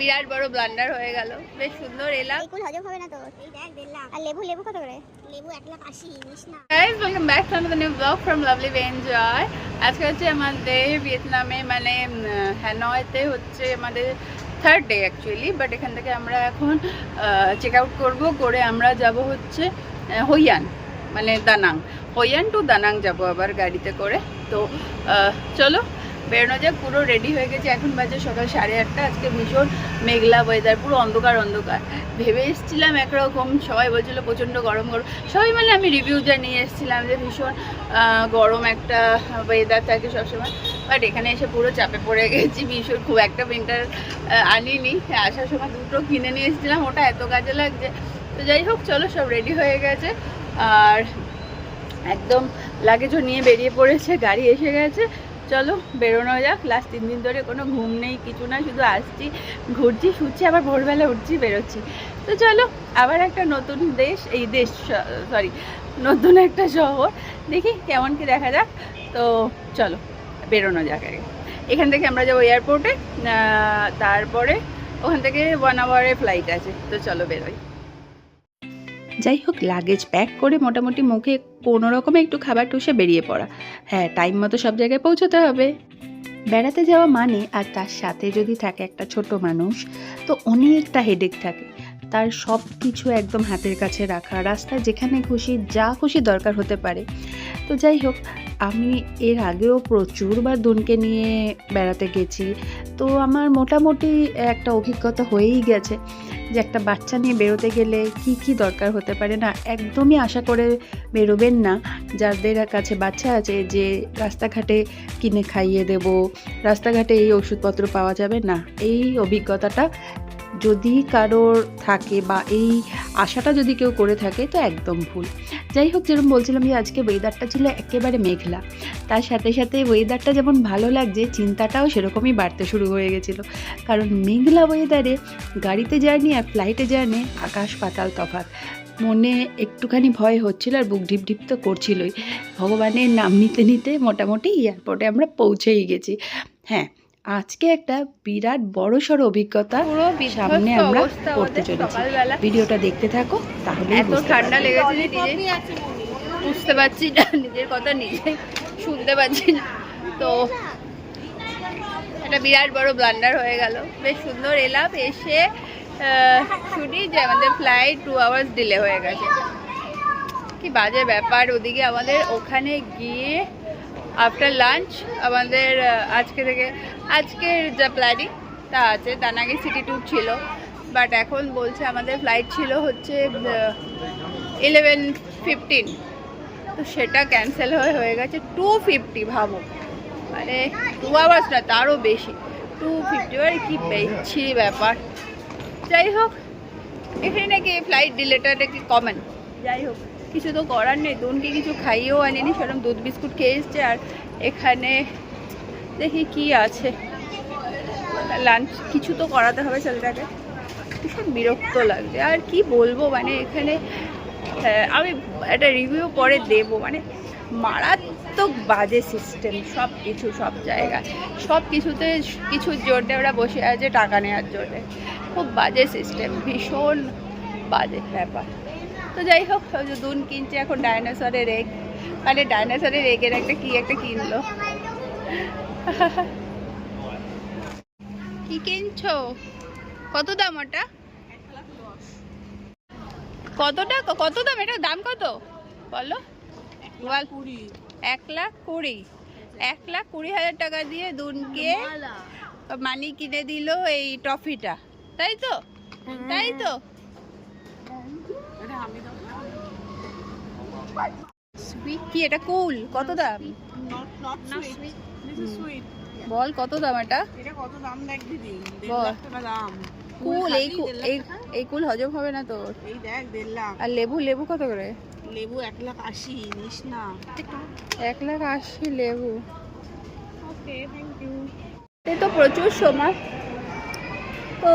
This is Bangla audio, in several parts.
বিরাট বড় ব্লান্ডার হয়ে গেল। বেশ সুন্দর এলাম। এই কুল হজম হবে না তোর এই দেখ দিলাম আর লেবু লেবু কত করে? লেবু এক লাখ আশি নিস না। Guys welcome back to another new blog from lovely enjoy আজকে হচ্ছে আমাদের ভিয়েতনামে মানে হ্যানয়েতে হচ্ছে আমাদের থার্ড ডে অ্যাকচুয়ালি বাট এখান থেকে আমরা এখন চেক আউট করব। করে আমরা যাব হচ্ছে হইয়ান মানে দানাং। হইয়ান টু দানাং যাব আবার গাড়িতে করে। তো চলো বেরোনো যাক, পুরো রেডি হয়ে গেছে। এখন বাজে সকাল সাড়ে আটটা, আজকে ভীষণ মেঘলা ওয়েদার পুরো অন্ধকার অন্ধকার। ভেবে এসেছিলাম একরকম, সবাই বলছিল প্রচণ্ড গরম গরম। সবাই মানে আমি রিভিউ যা নিয়ে এসেছিলাম যে ভীষণ গরম একটা ওয়েদার থাকে সবসময়। বাট এখানে এসে পুরো চাপে পড়ে গেছি, ভীষণ। খুব একটা উইন্টার আনিনি। আসার সময় দুটো কিনে নিয়ে এসেছিলাম, ওটা এত কাজে লাগছে। তো যাই হোক, চলো, সব রেডি হয়ে গেছে। আর একদম লাগেজও নিয়ে বেরিয়ে পড়েছে, গাড়ি এসে গেছে। চলো বেরোনো যাক। লাস্ট তিন দিন ধরে কোনো ঘুম নেই, কিছু না শুধু আসছি, ঘুরছি, শুচ্ছি, আবার ভোরবেলা উঠছি, বেরোচ্ছি। তো চলো, আবার একটা নতুন দেশ, এই দেশ সরি নতুন একটা শহর, দেখি কেমন কি দেখা যাক। তো চলো, বেরোনো যাক আগে। এখান থেকে আমরা যাব এয়ারপোর্টে তারপরে ওখান থেকে ওয়ান আওয়ারের ফ্লাইট আছে। তো চলো বেরোই। যাই হোক লাগেজ প্যাক করে মোটামুটি মুখে কোনো রকমে একটু খাবার টুসে বেরিয়ে পড়া। হ্যাঁ টাইম মতো সব জায়গায় পৌঁছতে হবে। বেড়াতে যাওয়া মানে আর তার সাথে যদি থাকে একটা ছোট মানুষ, তো অনেকটা হেডেক থাকে। তার সব কিছু একদম হাতের কাছে রাখা, রাস্তায় যেখানে খুশি, যা খুশি দরকার হতে পারে। তো যাই হোক, আমি এর আগেও প্রচুরবার দুনকে নিয়ে বেড়াতে গেছি। তো আমার মোটামুটি একটা অভিজ্ঞতা হয়েই গেছে যে একটা বাচ্চা নিয়ে বেরোতে গেলে কি কি দরকার হতে পারে না, একদমই আশা করে বেরোবেন না। যাদের কাছে বাচ্চা আছে যে রাস্তাঘাটে কিনে খাইয়ে দেব, রাস্তাঘাটে এই ওষুধপত্র পাওয়া যাবে না, এই অভিজ্ঞতাটা যদি কারোর থাকে বা এই আশাটা যদি কেউ করে থাকে, তো একদম ভুল। যাই হোক, যেরকম বলছিলাম যে আজকে ওয়েদারটা ছিল একেবারে মেঘলা। তার সাথে সাথে ওয়েদারটা যেমন ভালো লাগছে, চিন্তাটাও সেরকমই বাড়তে শুরু হয়ে গেছিল। কারণ মেঘলা ওয়েদারে গাড়িতে জার্নি আর ফ্লাইটে জার্নি, আকাশ পাতাল তফাৎ। মনে একটুখানি ভয় হচ্ছিল আর বুক ঢিপ ঢিপ তো করছিলই। ভগবানের নাম নিতে নিতে মোটামুটি এয়ারপোর্টে আমরা পৌঁছেই গেছি। হ্যাঁ আজকে একটা বিরাট বড় সড় অভিজ্ঞতা পুরো সামনে আমরা করতে চলেছি। ভিডিওটা দেখতে থাকো তাহলে এত ঠান্ডা লেগেছে বুঝতে পারছি না নিজের কথা নিজে শুনতে পাচ্ছি না। তো একটা বিরাট বড় ব্লান্ডার হয়ে গেল। বেশ সুন্দর এলাম এসে শুনি যে আমাদের ফ্লাইট টু আওয়ার্স ডিলে হয়ে গেছে। কি বাজে ব্যাপার ওদিকে আমাদের ওখানে গিয়ে আফটার লাঞ্চ আমাদের আজকে থেকে, আজকের যা প্ল্যানিং তা আছে। তার আগে সিটি ট্যুর ছিল। বাট এখন বলছে আমাদের ফ্লাইট ছিল হচ্ছে ইলেভেন ফিফটিন তো সেটা ক্যান্সেল হয়ে হয়ে গেছে। টু ফিফটি ভাবো। মানে টু আওয়ার্স না, তারও বেশি। টু ফিফটি আর কি পেয়েছি ব্যাপার। যাই হোক, এখানে নাকি ফ্লাইট ডিলেটা নাকি কমন যাই হোক। কিছু তো করার নেই। দুনকে কিছু খাইয়েও আনিনি সেরকম দুধ বিস্কুট খেয়ে এসছে আর এখানে দেখি কি আছে। লাঞ্চ কিছু তো করাতে হবে ছেলেটাকে। ভীষণ বিরক্ত লাগছে। আর কি বলব মানে এখানে হ্যাঁ, আমি একটা রিভিউ পরে দেব। মানে মারাত্মক বাজে সিস্টেম সব কিছু সব জায়গায় সব কিছুতে কিছুর জন্যে ওরা বসে আছে টাকা নেওয়ার জন্যে। খুব বাজে সিস্টেম ভীষণ বাজে ব্যাপার। তো যাই হোক ওই যে দুন কিনছে এখন ডাইনোসরের এগ মানে ডাইনোসরের এগের একটা কি একটা কিনলো। কি কিনছো? কত দাম ওটা? কতটা কত দাম? এটা দাম কত? বলো। এক লাখ কুড়ি। এক লাখ কুড়ি হাজার টাকা দিয়ে দুনকে মানি কিনে দিল এই ট্রফিটা। তাই তো? তাই তো? সুইট কি? এটা কুল। কত দাম? বল কত দাম এটা? বল। কুল এই এই- এই কুল হজম হবে না তোর। এই দেখ দেড় লাখ। আর লেবু লেবু কত করে? লেবু এক লাখ আশি নিস না। এক লাখ আশি লেবু। এই তো প্রচুর সময়। তো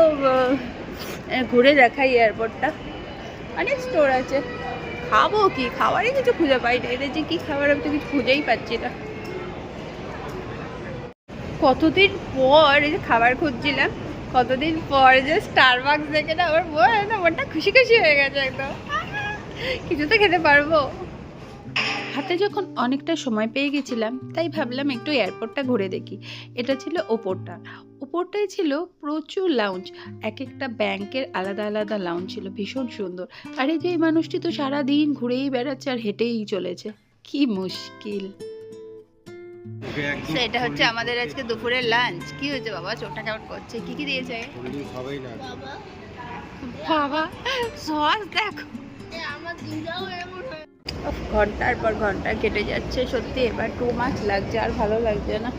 ঘুরে দেখাই এয়ারপোর্টটা অনেক স্টোর আছে। খাব কি? খাবারই কিছু খুঁজে পাই না। এদের যে কি খাবার, আমি তো কিছু খুঁজেই পাচ্ছি না। কতদিন পর এই যে খাবার খুঁজছিলাম, কতদিন পর যে স্টারবাক্স দেখে না আমার মন না, মনটা খুশি খুশি হয়ে গেছে একদম। কিছু তো খেতে পারব। হাতে যখন অনেকটা সময় পেয়ে গেছিলাম, তাই ভাবলাম একটু এয়ারপোর্টটা ঘুরে দেখি। এটা ছিল ওপরটা। ওপরটাই ছিল প্রচুর লাউঞ্জ এক একটা ব্যাংকের আলাদা আলাদা লাউঞ্জ ছিল ভীষণ সুন্দর। আর এই যে এই মানুষটি তো সারাদিন ঘুরেই বেড়াচ্ছে আর হেঁটেই চলেছে। কি মুশকিল। এটা হচ্ছে আমাদের আজকে দুপুরের লাঞ্চ কি হয়েছে বাবা? চোখটা কেমন করছে? কি কি দিয়েছে? বাবা সস দেখো। ঘণ্টার পর ঘণ্টা কেটে যাচ্ছে। সত্যি এবার টু মাছ লাগছে আর ভালো লাগছে না।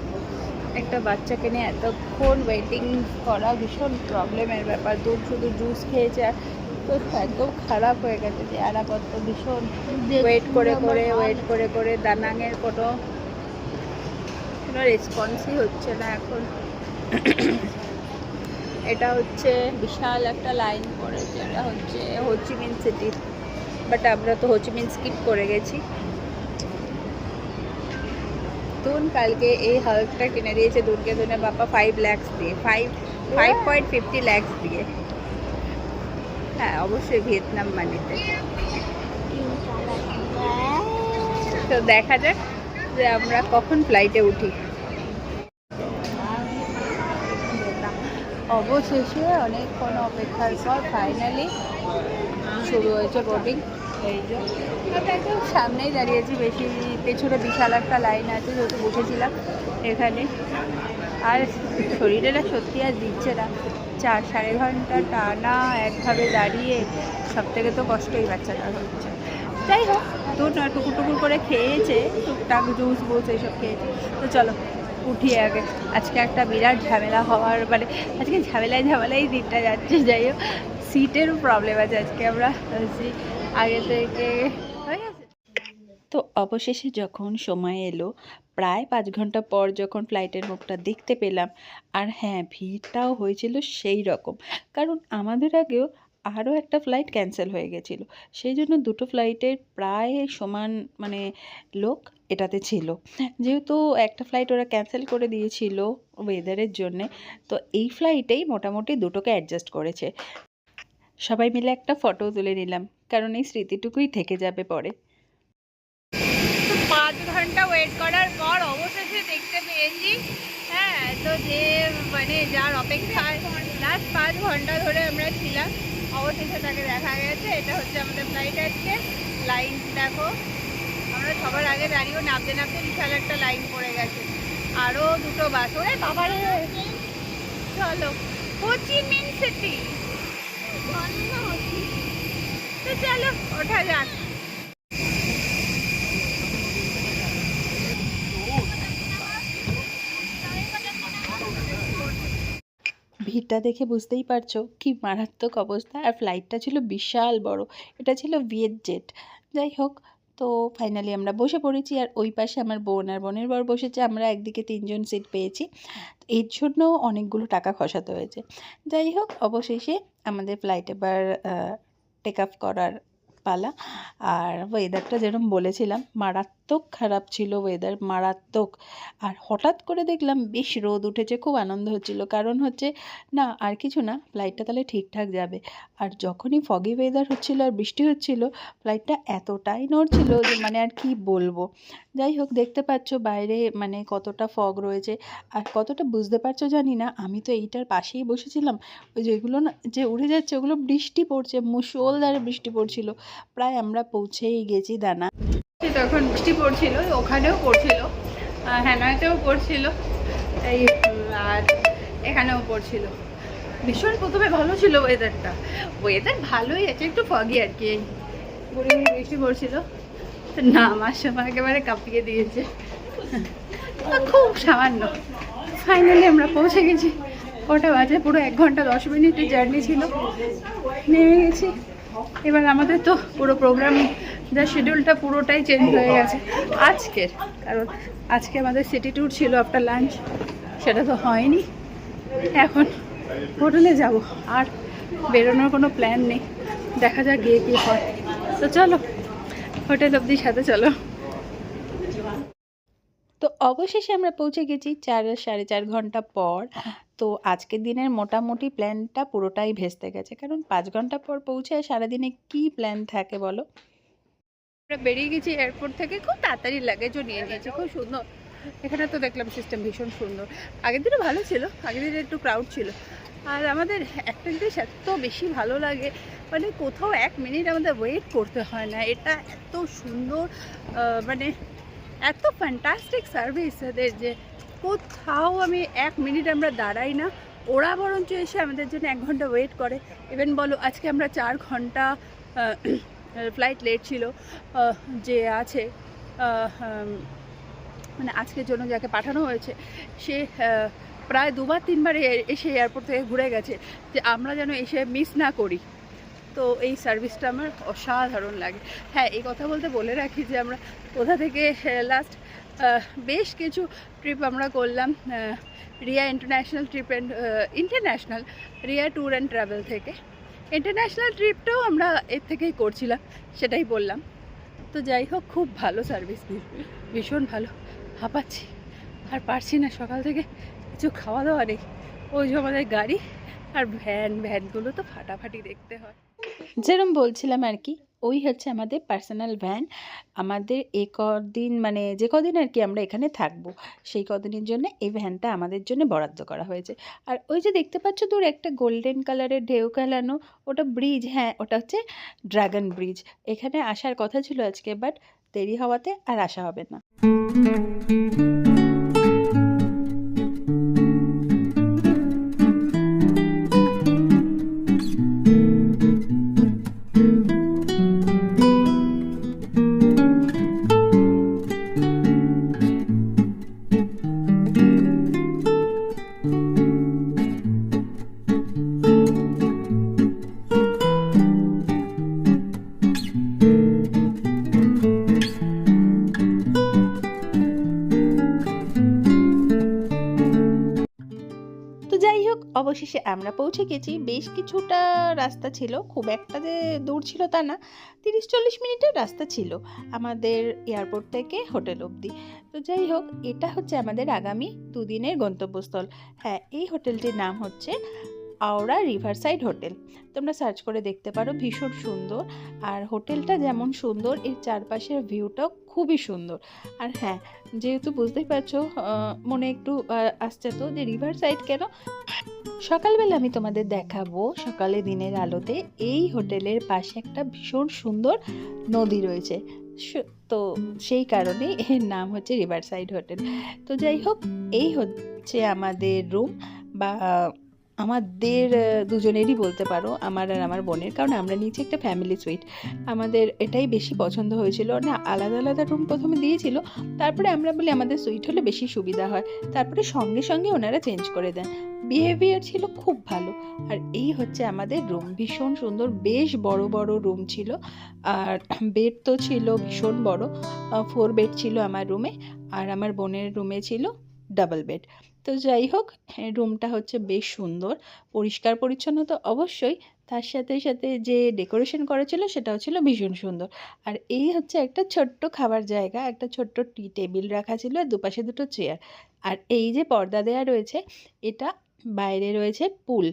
একটা বাচ্চাকে নিয়ে এতক্ষণ ওয়েটিং করা ভীষণ প্রবলেমের ব্যাপার। দুধ শুধু জুস খেয়েছে আর তো একদম খারাপ হয়ে গেছে যে আরাপত্র ভীষণ ওয়েট করে করে ওয়েট করে করে দানাঙের কোনো কোনো রেসপন্সই হচ্ছে না এখন। এটা হচ্ছে বিশাল একটা লাইন পড়েছে এটা হচ্ছে হোচিমিন সিটি বাট আমরা তো হোচিমিন স্কিপ করে গেছি। তুন কালকে এই হাল্কটা কিনে দিয়েছে দুর্গে দুনে বাবা ফাইভ ল্যাক্স দিয়ে। Five five point fifty lakhs দিয়ে। হ্যাঁ অবশ্যই ভিয়েতনাম মানিতে। তো দেখা যাক যে আমরা কখন ফ্লাইটে উঠি। অবশেষে অনেকক্ষণ অপেক্ষার পর ফাইনালি শুরু হয়েছে বোটিং এই একদম সামনেই দাঁড়িয়েছি, বেশি পেছনে বিশাল একটা লাইন আছে যেহেতু বসেছিলাম এখানে। আর শরীরে না সত্যি আর দিচ্ছে না। চার সাড়ে ঘণ্টা টানা একভাবে দাঁড়িয়ে সব থেকে তো কষ্টই বাচ্চাটা হচ্ছে। যাই হোক তো টুকুর টুকুর করে খেয়েছে, টুকটাক জুস বুস এইসব খেয়েছে। তো চলো, উঠি আগে। আজকে একটা বিরাট ঝামেলা হওয়ার মানে আজকে ঝামেলায় ঝামেলাই দিনটা যাচ্ছে। যাই হোক সিটেরও প্রবলেম আছে আজকে আমরা। আগে থেকে। তো অবশেষে যখন সময় এলো, প্রায় পাঁচ ঘণ্টা পর যখন ফ্লাইটের মুখটা দেখতে পেলাম, আর হ্যাঁ ভিড়টাও হয়েছিল সেই রকম। কারণ আমাদের আগেও আরও একটা ফ্লাইট ক্যান্সেল হয়ে গেছিল। সেই জন্য দুটো ফ্লাইটের প্রায় সমান মানে লোক এটাতে ছিল। যেহেতু একটা ফ্লাইট ওরা ক্যান্সেল করে দিয়েছিল ওয়েদারের জন্যে, তো এই ফ্লাইটেই মোটামুটি দুটোকে অ্যাডজাস্ট করেছে। সবাই মিলে একটা ফটো তুলে নিলাম, কারণ এই স্মৃতিটুকুই থেকে যাবে পরে। পাঁচ ঘণ্টা ওয়েট করার পর অবশেষে দেখতে পেয়েছি। হ্যাঁ তো যে মানে যার অপেক্ষায় লাস্ট পাঁচ ঘণ্টা ধরে আমরা ছিলাম। অবশেষে তাকে দেখা গেছে, এটা হচ্ছে আমাদের ফ্লাইট আজকে। লাইন দেখো, আমরা সবার আগে দাঁড়িয়েও নামতে নামতে বিশাল একটা লাইন পড়ে গেছে। আরও দুটো বাস ওরে বাবারে! চলো হোচি মিন সিটি। ভিড়টা দেখে বুঝতেই পারছ কি মারাত্মক অবস্থা। আর ফ্লাইটটা ছিল বিশাল বড়। এটা ছিল ভিয়েত জেট যাই হোক তো ফাইনালি আমরা বসে পড়েছি আর ওই পাশে আমার বোন আর বোনের বর বসেছে। আমরা একদিকে তিনজন সিট পেয়েছি। এর জন্য অনেকগুলো টাকা খসাতে হয়েছে। যাই হোক, অবশেষে আমাদের ফ্লাইট এবার টেক আপ করার পালা। আর ওয়েদারটা যেরকম বলেছিলাম, মারাত্মক খারাপ ছিল ওয়েদার মারাত্মক। আর হঠাৎ করে দেখলাম বেশ রোদ উঠেছে, খুব আনন্দ হচ্ছিল। কারণ হচ্ছে, না, আর কিছু না ফ্লাইটটা তাহলে ঠিকঠাক যাবে। আর যখনই ফগি ওয়েদার হচ্ছিল আর বৃষ্টি হচ্ছিল ফ্লাইটটা এতটাই নড়ছিল যে মানে আর কি বলব। যাই হোক, দেখতে পাচ্ছ বাইরে মানে কতটা ফগ রয়েছে। আর কতটা বুঝতে পারছ জানি না, আমি তো এইটার পাশেই বসেছিলাম। ওই যেগুলো না, যে উড়ে যাচ্ছে, ওগুলো বৃষ্টি পড়ছে, মুষলধারে বৃষ্টি পড়ছিল। প্রায় আমরা পৌঁছেই গেছি দানা। তখন বৃষ্টি পড়ছিল, ওখানেও পড়ছিল। হ্যানয়তেও পড়ছিল। এই, আর এখানেও পড়ছিল। ভীষণ প্রথমে ভালো ছিল ওয়েদারটা ওয়েদার ভালোই আছে, একটু ফগি আর কি। বৃষ্টি পড়ছিল। না, আমার সময় একেবারে কাঁপিয়ে দিয়েছে। খুব সামান্য। ফাইনালি আমরা পৌঁছে গেছি। কটা বাজে? পুরো এক ঘণ্টা দশ মিনিটের জার্নি ছিল। নেমে গেছি। এবার আমাদের তো পুরো প্রোগ্রাম যা শিডিউলটা পুরোটাই চেঞ্জ হয়ে গেছে। আজকের কারণ আজকে আমাদের সিটি ট্যুর ছিল আফটার লাঞ্চ সেটা তো হয়নি। এখন হোটেলে যাব আর বেরোনোর কোনো প্ল্যান নেই। দেখা যাক গিয়ে কী হয়। তো চলো হোটেল অবধি সাথে চলো। তো অবশেষে আমরা পৌঁছে গেছি চার সাড়ে চার ঘণ্টা পর। তো আজকের দিনের মোটামুটি প্ল্যানটা পুরোটাই ভেস্তে গেছে। কারণ পাঁচ ঘণ্টা পর পৌঁছে সারাদিনে কি প্ল্যান থাকে বলো? বেরিয়ে গেছি এয়ারপোর্ট থেকে, খুব তাড়াতাড়ি লাগেজও নিয়ে নিয়েছি, খুব সুন্দর। এখানে তো দেখলাম সিস্টেম ভীষণ সুন্দর। আগের দিনও ভালো ছিল, আগের দিনে একটু ক্রাউড ছিল। আর আমাদের একটা জিনিস এত বেশি ভালো লাগে মানে কোথাও এক মিনিট আমাদের ওয়েট করতে হয় না। এটা এত সুন্দর মানে এত ফ্যান্টাস্টিক সার্ভিস এদের যে কোথাও আমি এক মিনিট আমরা দাঁড়াই না। ওরা বরঞ্চ এসে আমাদের জন্য এক ঘণ্টা ওয়েট করে। ইভেন বলো, আজকে আমরা চার ঘণ্টা ফ্লাইট লেট ছিল যে আছে মানে আজকের জন্য যাকে পাঠানো হয়েছে, সে প্রায় দুবার তিনবার এসে এয়ারপোর্ট থেকে ঘুরে গেছে, যে আমরা যেন এসে মিস না করি। তো এই সার্ভিসটা আমার অসাধারণ লাগে। হ্যাঁ এই কথা বলতে বলে রাখি যে আমরা কোথা থেকে লাস্ট বেশ কিছু ট্রিপ আমরা করলাম Riya international trip and international Riya tour and travel থেকে। ইন্টারন্যাশনাল ট্রিপটাও আমরা এর থেকেই করছিলাম, সেটাই বললাম। তো যাই হোক, খুব ভালো সার্ভিস ভীষণ ভালো। হাঁপাচ্ছি, আর পারছি না সকাল থেকে, কিছু খাওয়া দাওয়া নেই। ওই যে আমাদের গাড়ি, আর ভ্যান ভ্যানগুলো তো ফাটাফাটি দেখতে হয়। যেরকম বলছিলাম আর কি ওই হচ্ছে আমাদের পার্সোনাল ভ্যান আমাদের এ কদিন মানে যে কদিন আর কি আমরা এখানে থাকব, সেই কদিনের জন্য এই ভ্যানটা আমাদের জন্য বরাদ্দ করা হয়েছে। আর ওই যে দেখতে পাচ্ছ দূর একটা গোল্ডেন কালারের ঢেউ খেলানো, ওটা ব্রিজ হ্যাঁ ওটা হচ্ছে ড্রাগন ব্রিজ এখানে আসার কথা ছিল আজকে বাট দেরি হওয়াতে আর আসা হবে না। আমরা পৌঁছে গেছি। বেশ কিছুটা রাস্তা ছিল, খুব একটা যে দূর ছিল তা না, তিরিশ চল্লিশ মিনিটের রাস্তা ছিল আমাদের এয়ারপোর্ট থেকে হোটেল অবধি। তো যাই হোক, এটা হচ্ছে আমাদের আগামী দুদিনের গন্তব্যস্থল। হ্যাঁ এই হোটেলটির নাম হচ্ছে আওড়া রিভারসাইড হোটেল। তোমরা সার্চ করে দেখতে পারো, ভীষণ সুন্দর। আর হোটেলটা যেমন সুন্দর, এর চারপাশের ভিউটাও খুবই সুন্দর। আর হ্যাঁ যেহেতু বুঝতেই পারছ মনে একটু আসছে তো যে রিভার সাইড কেন? সকালবেলা আমি তোমাদের দেখাবো সকালে দিনের আলোতে এই হোটেলের পাশে একটা ভীষণ সুন্দর নদী রয়েছে। তো সেই কারণে এর নাম হচ্ছে রিভার সাইড হোটেল তো যাই হোক, এই হচ্ছে আমাদের রুম বা আমাদের দুজনেরই বলতে পারো, আমার আর আমার বোনের, কারণ আমরা নিচে একটা ফ্যামিলি সুইট আমাদের এটাই বেশি পছন্দ হয়েছিল। না, আলাদা আলাদা রুম প্রথমে দিয়েছিল, তারপরে আমরা বলি আমাদের সুইট হলে বেশি সুবিধা হয়। তারপরে সঙ্গে সঙ্গে ওনারা চেঞ্জ করে দেন। বিহেভিয়ার ছিল খুব ভালো। আর এই হচ্ছে আমাদের রুম ভীষণ সুন্দর, বেশ বড় বড় রুম ছিল। আর বেড তো ছিল ভীষণ বড়। ফোর বেড ছিল আমার রুমে আর আমার বোনের রুমে ছিল ডাবল বেড তো যাই হোক রুমটা হচ্ছে বেশ সুন্দর। পরিষ্কার পরিচ্ছন্ন তো অবশ্যই। তার সাথে সাথে যে ডেকোরেশন করা ছিল সেটাও ছিল ভীষণ সুন্দর। আর এই হচ্ছে একটা ছোট্ট খাবার জায়গা, একটা ছোট্ট টি টেবিল রাখা ছিল আর দুপাশে দুটো চেয়ার আর এই যে পর্দা দেওয়া রয়েছে, এটা বাইরে রয়েছে পুল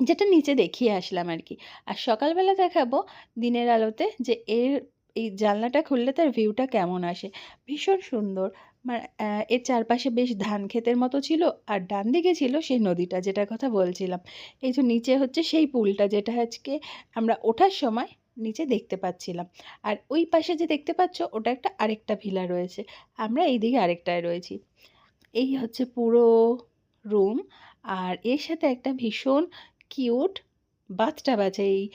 যেটা নিচে দেখিয়ে আসলাম আর কি। আর সকালবেলা দেখাবো দিনের আলোতে যে এর এই জানলাটা খুললে তার ভিউটা কেমন আসে? ভীষণ সুন্দর। মা- আহ, এর চারপাশে বেশ ধান ক্ষেতের মতো ছিল আর ডান দিকে ছিল সেই নদীটা যেটার কথা বলছিলাম। এই যে নিচে হচ্ছে সেই পুলটা যেটা আজকে আমরা ওঠার সময় নিচে দেখতে পাচ্ছিলাম। আর ওই পাশে যে দেখতে পাচ্ছ ওটা একটা আরেকটা ভিলা রয়েছে। আমরা এই দিকে আরেকটায় রয়েছি। এই হচ্ছে পুরো রুম আর এর সাথে একটা ভীষণ কিউট বাথটাব আছে এই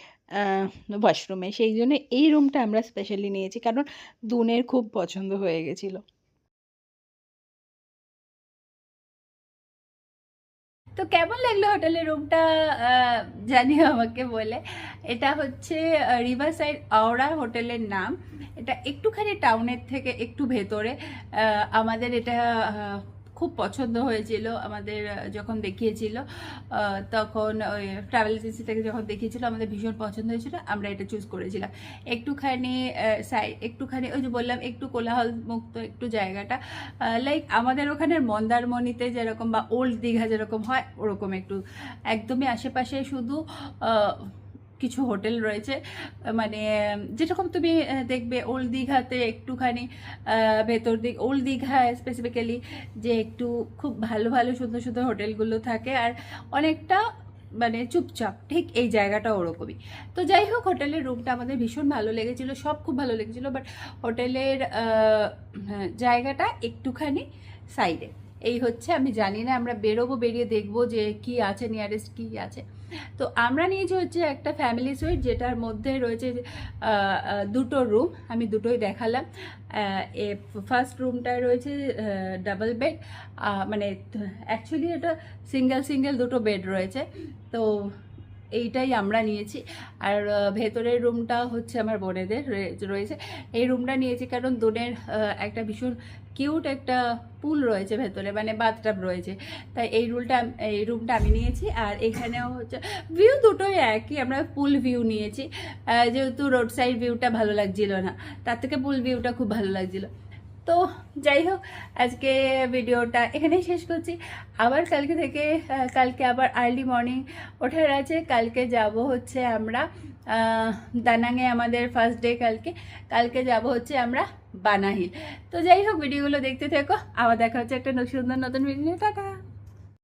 ওয়াশরুমে সেই জন্য এই রুমটা আমরা স্পেশালি নিয়েছি কারণ দুনের খুব পছন্দ হয়ে গেছিল। তো কেমন লাগল হোটেলের রুমটা জানিও আমাকে বলে। এটা হচ্ছে রিভার সাইড আওড়া হোটেলের নাম। এটা একটুখানি টাউনের থেকে একটু ভেতরে। আমাদের এটা খুব পছন্দ হয়েছিল আমাদের যখন দেখিয়েছিল তখন ওই ট্রাভেল এজেন্সি থেকে যখন দেখিয়েছিল, আমাদের ভীষণ পছন্দ হয়েছিল, আমরা এটা চুজ করেছিলাম। একটুখানি সাই একটুখানি ওই যে বললাম, একটু কোলাহল মুক্ত একটু জায়গাটা লাইক আমাদের ওখানের মন্দারমণিতে যেরকম বা ওল্ড দীঘা যেরকম হয়, ওরকম একটু। একদমই আশেপাশে শুধু কিছু হোটেল রয়েছে মানে যেরকম তুমি দেখবে ওল্ড দীঘাতে একটুখানি ভেতর দিক ওল্ড দীঘা স্পেসিফিক্যালি যে একটু খুব ভালো ভালো, সুন্দর সুন্দর হোটেলগুলো থাকে আর অনেকটা মানে চুপচাপ, ঠিক এই জায়গাটা ওরকমই। তো যাই হোক, হোটেলের রুমটা আমাদের ভীষণ ভালো লেগেছিলো, সব খুব ভালো লেগেছিলো বাট হোটেলের জায়গাটা একটুখানি সাইডে এই হচ্ছে, আমি জানি না, আমরা বেরোবো, বেরিয়ে দেখব যে কি আছে নিয়ারেস্ট কি আছে। তো আমরা নিয়েছি হচ্ছে একটা ফ্যামিলি সুইট যেটার মধ্যে রয়েছে দুটো রুম আমি দুটোই দেখালাম। এ ফার্স্ট রুমটায় রয়েছে ডাবল বেড মানে অ্যাকচুয়ালি এটা সিঙ্গেল সিঙ্গেল দুটো বেড রয়েছে। তো এইটাই আমরা নিয়েছি। আর ভেতরের রুমটা হচ্ছে আমার বোনেদের রয়ে- রয়েছে। এই রুমটা নিয়েছি কারণ দোনের একটা ভীষণ কিউট একটা পুল রয়েছে ভেতরে মানে বাথটাব রয়েছে। তাই এই রুলটা, এই রুমটা আমি নিয়েছি, আর এখানেও হচ্ছে ভিউ দুটোই একই, আমরা পুল ভিউ নিয়েছি। যেহেতু রোড সাইড ভিউটা ভালো লাগছিল না, তার থেকে পুল ভিউটা খুব ভালো লাগছিল। তো যাই হোক, আজকে ভিডিওটা এখানেই শেষ করছি। আবার কালকে থেকে কালকে আবার আর্লি মর্নিং ওঠার আছে। কালকে যাব হচ্ছে আমরা দানাঙে আমাদের ফার্স্ট ডে কালকে। কালকে যাব হচ্ছে আমরা বানাহিল। তো যাই হোক, ভিডিওগুলো দেখতে থেকো। আবার দেখা হচ্ছে একটা সুন্দর নতুন ভিডিও টাটা!